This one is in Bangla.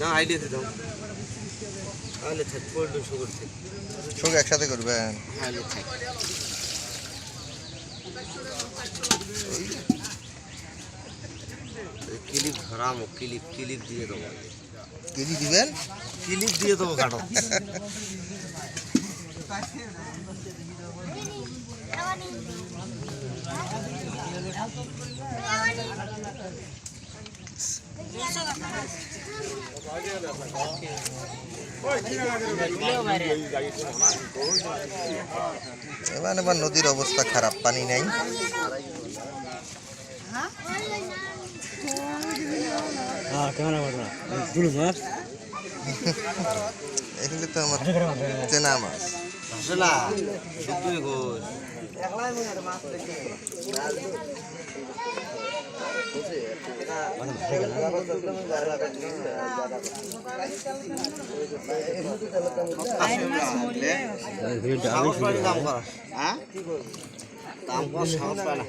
না আইডিয়া দিতাম তাহলে থাক পড়ল শুকুর থাক সব একসাথে করবেন। হ্যাঁ থাক। ক্লিপ ধরামো ক্লিপ ক্লিপ দিয়ে দেবো। কেজি দিবেন? ক্লিপ দিয়ে দেবো কাটো এবার এবার নদীর অবস্থা খারাপ পানি নাই। এগুলো তো আমার চেনা মাছ। আসলা না দাম কর হ্যাঁ? দাম কর সাহস পায় না।